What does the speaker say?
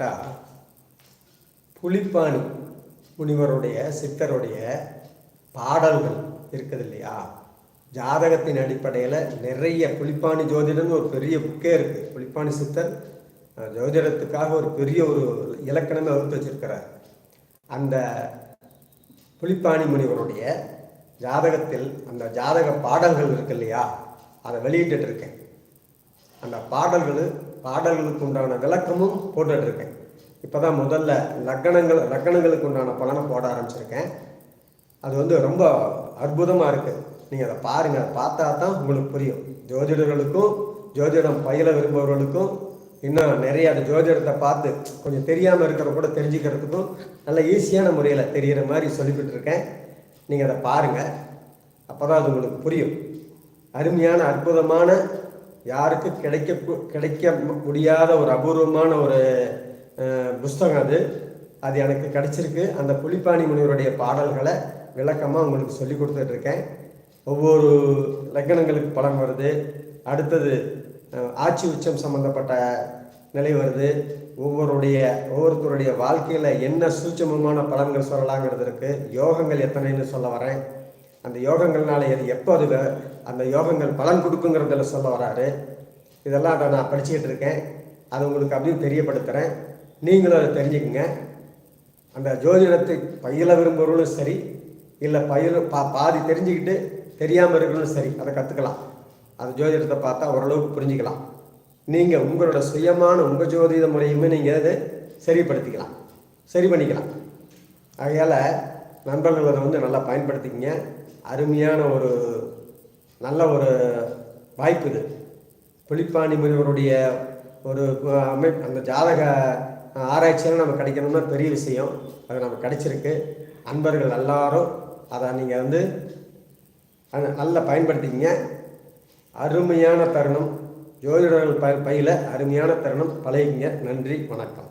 கேட்டால் புலிப்பாணி முனிவருடைய சித்தருடைய பாடல்கள் இருக்குது இல்லையா ஜாதகத்தின் அடிப்படையில் நிறைய புலிப்பாணி ஜோதிடம்னு ஒரு பெரிய புக்கே இருக்குது புலிப்பாணி சித்தர் ஜோதிடத்துக்காக ஒரு பெரிய ஒரு இலக்கணமே வகுத்து வச்சிருக்கிறார். அந்த புலிப்பாணி முனிவருடைய ஜாதகத்தில் அந்த ஜாதக பாடல்கள் இருக்கு இல்லையா? அதை வெளியிட்டுருக்கேன் இருக்கேன். அந்த பாடல்கள் பாடல்களுக்கு உண்டான விளக்கமும் போட்டுட்ருக்கேன். இப்போ தான் முதல்ல லக்கணங்கள் லக்கணங்களுக்கு உண்டான பலனை போட ஆரம்பிச்சிருக்கேன். அது வந்து ரொம்ப அற்புதமாக இருக்குது நீங்கள் அதை பாருங்கள் அதை பார்த்தா தான் உங்களுக்கு புரியும். ஜோதிடர்களுக்கும் ஜோதிடம் பயில விரும்புபவர்களுக்கும் இன்னும் நிறைய அந்த ஜோதிடத்தை பார்த்து கொஞ்சம் தெரியாமல் இருக்கிற கூட தெரிஞ்சுக்கிறதுக்கும் நல்ல ஈஸியான முறையில் தெரிகிற மாதிரி சொல்லிக்கிட்டு இருக்கேன் நீங்கள் அதை பாருங்கள் அப்போ தான் அது உங்களுக்கு புரியும். அருமையான அற்புதமான யாருக்கும் கிடைக்க கிடைக்க முடியாத ஒரு அபூர்வமான ஒரு புஸ்தகம் அது. அது எனக்கு கிடைச்சிருக்கு. அந்த புலிப்பாணி முனிவருடைய பாடல்களை விளக்கமாக உங்களுக்கு சொல்லி கொடுத்துட்ருக்கேன். ஒவ்வொரு லக்கணங்களுக்கு பலன் வருது. அடுத்தது ஆட்சி உச்சம் சம்மந்தப்பட்ட நிலை வருது. ஒவ்வொருடைய ஒவ்வொருத்தருடைய வாழ்க்கையில் என்ன சூட்சமமான பலன்கள் சொல்லலாங்கிறது இருக்குது யோகங்கள் எத்தனைன்னு சொல்ல வரேன். அந்த யோகங்கள்னால எது எப்போ அது அந்த யோகங்கள் பலன் கொடுக்குங்கிறதுல சொல்ல வராரு. இதெல்லாம் அதை நான் படிச்சுக்கிட்டு இருக்கேன். அது உங்களுக்கு அப்படியே தெரியப்படுத்துகிறேன் நீங்களும் அதை தெரிஞ்சுக்குங்க. அந்த ஜோதிடத்தை பயில விரும்புகிறவங்களும் சரி இல்லை பயில பா பாதி தெரிஞ்சுக்கிட்டு தெரியாமல் இருக்கிறவங்களும் சரி அதை கற்றுக்கலாம் அந்த ஜோதிடத்தை பார்த்தா ஓரளவுக்கு புரிஞ்சுக்கலாம். நீங்கள் உங்களோட சுயமான உங்கள் ஜோதிட முறையுமே நீங்கள் அதை சரிப்படுத்திக்கலாம். சரி பண்ணிக்கலாம். ஆகையால் நண்பர்கள் அதை வந்து நல்லா பயன்படுத்திக்கங்க. அருமையான ஒரு நல்ல ஒரு வாய்ப்பு இது. புலிப்பாணி முனிவருடைய ஒரு அமை அந்த ஜாதக ஆராய்ச்சியில் நம்ம கிடைக்கணும்னா பெரிய விஷயம். அது நமக்கு கிடைச்சிருக்கு. அன்பர்கள் எல்லாரும் அதை நீங்கள் வந்து நல்லா பயன்படுத்திக்கிங்க. அருமையான தருணம். ஜோதிடர்கள் ப பையில் அருமையான தருணம். பழகிங்க நன்றி. வணக்கம்.